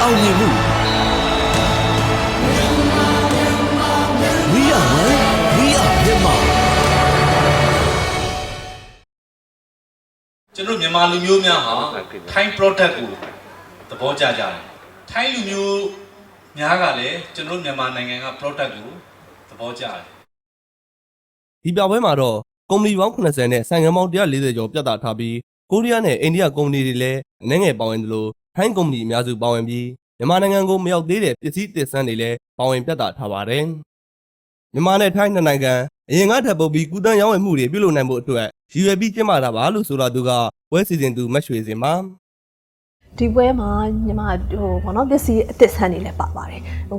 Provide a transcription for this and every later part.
အောင်မြင်မှု We are one we are Myanmar ကျွန်တော်မြန်မာလူမျိုးများဟာထိုင်း product ကိုသဘောကျကြတယ်ထိုင်းလူမျိုးများကလည်းကျွန်တော်မြန်မာနိုင်ငံက product ကိုသဘောကျတယ်ဒီပြပွဲမှာတော့ကုမ္ပဏီပေါင်း80နဲ့ဆိုင်ငံပေါင်း140ကျော်ပြသထားပြီးကိုရီးယားနဲ့အိန္ဒိယကုမ္ပဏီတွေလည်းအနှဲငယ်ပါဝင်သလို ထိုင်းကုမ္ပဏီအများစုပါဝင်ပြီးမြန်မာနိုင်ငံကိုမရောက်သေးတဲ့ပစ္စည်းတစ်ဆန်းတွေလည်းပါဝင်ပြသထားပါတယ်။မြန်မာနဲ့ထိုင်းနှစ်နိုင်ငံအရင်ကထပ်ပုတ်ပြီးကုသန်းရောင်းဝယ်မှုတွေပြုလုပ်နိုင်ဖို့အတွက်ရည်ရွယ်ပြီးကျင်းပတာပါလို့ဆိုလာသူကပွဲစီစဉ်သူမတ်ရွှေစင်ပါ ဒီပွဲမှာညီမဟိုဘောနော်ပစ္စည်းအသစ်ဆန်းနေလည်းပါပါတယ်ဟို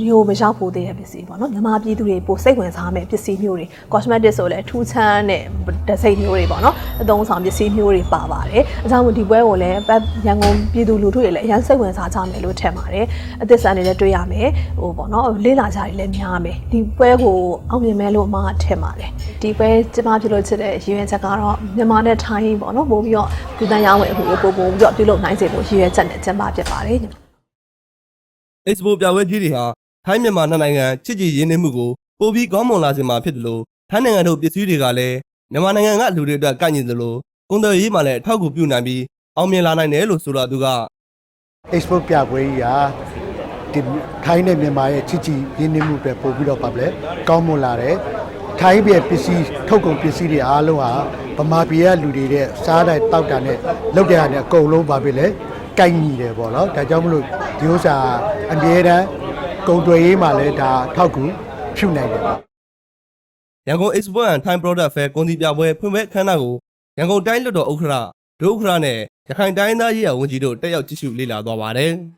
ဒီဟိုမရောက်ဖို့သေးတဲ့ပစ္စည်းပေါ့နော်မြန်မာပြည်သူတွေပိုစိတ်ဝင်စားမဲ့ပစ္စည်းမျိုးတွေ cosmetic ဆိုလည်းထူးဆန်းတဲ့ဒစိမ့်မျိုးတွေပေါ့နော်အသုံးဆောင်ပစ္စည်းမျိုးတွေပါပါတယ်အကြောင်းမို့ဒီပွဲကိုလည်းပတ်ရန်ကုန်ပြည်သူလူထုတွေလည်းအရင်စိတ်ဝင်စားကြမယ်လို့ထင်ပါတယ်အသစ်ဆန်းတွေလည်းတွေ့ရမယ်ဟိုပေါ့နော်လေးလာကြတွေလည်းများမယ်ဒီပွဲကိုအောင်မြင်မယ်လို့အမကထင်ပါတယ်ဒီပွဲကျမဖြစ်လို့ချစ်တဲ့ရည်ရွယ်ချက်ကတော့မြန်မာနဲ့ထိုင်းပေါ့နော်ပို့ပြီးတော့ဒီတန်ရောင်းဝယ်မှုကိုပို့ပို့ပြီးတော့ပြုလုပ်နိုင်စေဖို့ရည်ရွယ်ချက်နဲ့ကျင်းပဖြစ်ပါတယ်။ Expo ပြပွဲကြီးတွေဟာထိုင်းမြန်မာနှစ်နိုင်ငံချစ်ကြည်ရင်းနှီးမှုကိုပိုပြီးကောင်းမွန်လာစေမှာဖြစ်တယ်လို့ထိုင်းနိုင်ငံတို့ပစ္စည်းတွေကလည်းမြန်မာနိုင်ငံကလူတွေအတွက်ကန့်ညီတယ်လို့ကုန်သွယ်ရေးမှာလည်းအထောက်အကူပြုနိုင်ပြီးအောင်မြင်လာနိုင်တယ်လို့ဆိုလာသူက expo ပြပွဲကြီးကဒီထိုင်းနဲ့မြန်မာရဲ့ချစ်ကြည်ရင်းနှီးမှုတွေပို့ပြီးတော့ပါပဲကောင်းမွန်လာတယ် ထိုင်းပြည်ပစ္စည်းထုတ်ကုန်ပစ္စည်းတွေအားလုံးဟာဗမာပြည်ကလူတွေတဲ့စားတိုင်းတောက်တာနဲ့လောက်တဲ့ဟာနဲ့အကုန်လုံးပါပဲလေကိုက်ညီတယ်ပေါ့နော်ဒါကြောင့်မလို့ဒီဥစ္စာအမြဲတမ်းကုန်သွယ်ရေးမှာလည်းဒါထောက်ကူဖြူနိုင်တယ်ပေါ့ရန်ကုန် Expo and Time Product Fair ကုန်စည်ပြပွဲဖွင့်ပွဲအခမ်းအနားကိုရန်ကုန်တိုင်းလွှတ်တော်ဥက္ကဋ္ဌဒုဥက္ကဋ္ဌနဲ့ရခိုင်တိုင်းသားရေးရာဝန်ကြီးတို့တက်ရောက်ကြည့်ရှုလေ့လာသွားပါတယ်။